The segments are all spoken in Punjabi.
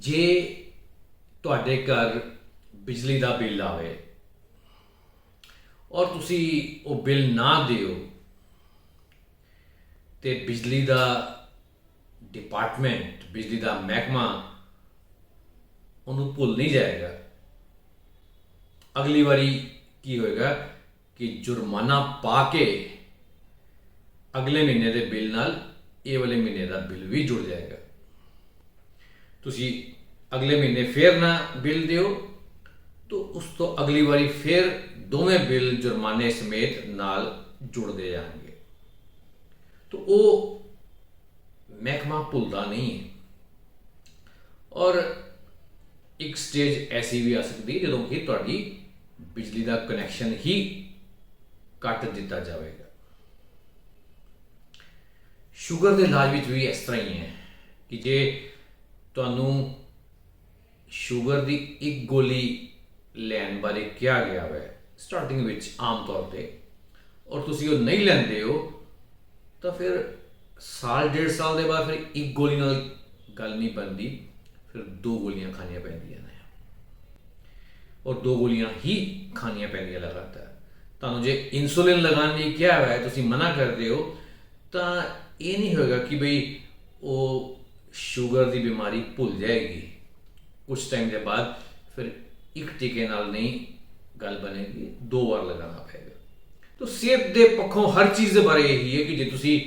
ਜੇ ਤੁਹਾਡੇ ਘਰ ਬਿਜਲੀ ਦਾ ਬਿੱਲ ਆਵੇ ਔਰ ਤੁਸੀਂ ਉਹ ਬਿੱਲ ਨਾ ਦਿਓ ਤੇ ਬਿਜਲੀ ਦਾ ਡਿਪਾਰਟਮੈਂਟ, ਬਿਜਲੀ ਦਾ ਮਹਿਕਮਾ ਉਹਨੂੰ ਭੁੱਲ ਨਹੀਂ ਜਾਏਗਾ। ਅਗਲੀ ਵਾਰੀ ਕੀ ਹੋਏਗਾ ਕਿ ਜੁਰਮਾਨਾ ਪਾ ਕੇ ਅਗਲੇ ਮਹੀਨੇ ਦੇ ਬਿੱਲ ਨਾਲ ਇਹ ਵਾਲੇ ਮਹੀਨੇ ਦਾ ਬਿੱਲ ਵੀ ਜੁੜ ਜਾਏਗਾ। ਤੁਸੀਂ ਅਗਲੇ ਮਹੀਨੇ ਫੇਰ ਨਾ ਬਿੱਲ ਦਿਓ, ਤਾਂ ਉਸ ਤੋਂ ਅਗਲੀ ਵਾਰੀ ਫੇਰ ਦੋਵੇਂ ਬਿੱਲ ਜੁਰਮਾਨੇ ਸਮੇਤ ਨਾਲ ਜੁੜਦੇ ਜਾਣਗੇ। ਤਾਂ ਉਹ ਮਹਿਕਮਾ ਭੁੱਲਦਾ ਨਹੀਂ ਹੈ। ਔਰ ਇੱਕ ਸਟੇਜ ਐਸੀ ਵੀ ਆ ਸਕਦੀ ਹੈ ਜਦੋਂ ਕਿ ਤੁਹਾਡੀ ਬਿਜਲੀ ਦਾ ਕਨੈਕਸ਼ਨ ਹੀ ਕੱਟ ਦਿੱਤਾ ਜਾਵੇਗਾ। ਸ਼ੂਗਰ ਦੇ ਇਲਾਜ ਵਿੱਚ ਵੀ ਇਸ ਤਰ੍ਹਾਂ ਹੀ ਹੈ ਕਿ ਜੇ ਤੁਹਾਨੂੰ ਸ਼ੂਗਰ ਦੀ ਇੱਕ ਗੋਲੀ ਲੈਣ ਬਾਰੇ ਕਿਹਾ ਗਿਆ ਹੈ ਸਟਾਰਟਿੰਗ ਵਿੱਚ ਆਮ ਤੌਰ ਤੇ। ਔਰ ਤੁਸੀਂ ਉਹ ਨਹੀਂ ਲੈਂਦੇ ਹੋ, ਤਾਂ ਫਿਰ ਸਾਲ, ਡੇਢ ਸਾਲ ਦੇ ਬਾਅਦ ਫਿਰ ਇੱਕ ਗੋਲੀ ਨਾਲ ਗੱਲ ਨਹੀਂ ਬਣਦੀ, ਫਿਰ ਦੋ ਗੋਲੀਆਂ ਖਾਣੀਆਂ ਪੈਂਦੀਆਂ ਨੇ। ਔਰ ਦੋ ਗੋਲੀਆਂ ਹੀ ਖਾਣੀਆਂ ਪੈਂਦੀਆਂ ਲਗਾਤਾਰ। ਤੁਹਾਨੂੰ ਜੇ ਇਨਸੂਲਿਨ ਲਗਾਉਣ ਲਈ ਕਿਹਾ ਹੋਇਆ ਹੈ, ਤੁਸੀਂ ਮਨਾ ਕਰਦੇ ਹੋ, ਤਾਂ ਇਹ ਨਹੀਂ ਹੋਏਗਾ ਕਿ ਬਈ ਉਹ ਸ਼ੂਗਰ ਦੀ ਬਿਮਾਰੀ ਭੁੱਲ ਜਾਏਗੀ। ਕੁਝ ਟਾਈਮ ਦੇ ਬਾਅਦ ਫਿਰ ਇੱਕ ਟੀਕੇ ਨਾਲ ਨਹੀਂ ਗੱਲ ਬਣੇਗੀ, ਦੋ ਵਾਰ ਲਗਾਉਣਾ ਪਏਗਾ। ਤਾਂ ਸਿਹਤ ਦੇ ਪੱਖੋਂ ਹਰ ਚੀਜ਼ ਦੇ ਬਾਰੇ ਇਹੀ ਹੈ ਕਿ ਜੇ ਤੁਸੀਂ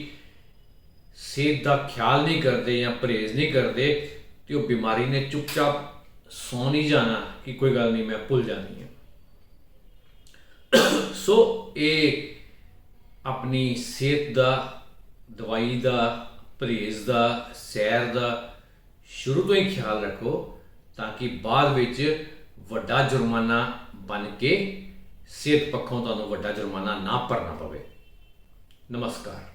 ਸਿਹਤ ਦਾ ਖਿਆਲ ਨਹੀਂ ਕਰਦੇ ਜਾਂ ਪਰਹੇਜ਼ ਨਹੀਂ ਕਰਦੇ, ਤੇ ਉਹ ਬਿਮਾਰੀ ਨੇ ਚੁੱਪਚਾਪ ਸੌ ਨਹੀਂ ਜਾਣਾ ਕਿ ਕੋਈ ਗੱਲ ਨਹੀਂ, ਮੈਂ ਭੁੱਲ ਜਾਣੀ ਹੈ। ਸੋ ਇਹ ਆਪਣੀ ਸਿਹਤ ਦਾ, ਦਵਾਈ ਦਾ ਪਰਹੇਜ਼ ਦਾ, ਸੈਰ ਦਾ ਸ਼ੁਰੂ ਤੋਂ ਹੀ ਖਿਆਲ ਰੱਖੋ ਤਾਂ ਕਿ ਬਾਅਦ ਵਿੱਚ ਵੱਡਾ ਜੁਰਮਾਨਾ ਬਣ ਕੇ ਸਿਹਤ ਪੱਖੋਂ ਤੁਹਾਨੂੰ ਵੱਡਾ ਜੁਰਮਾਨਾ ਨਾ ਭਰਨਾ ਪਵੇ। ਨਮਸਕਾਰ।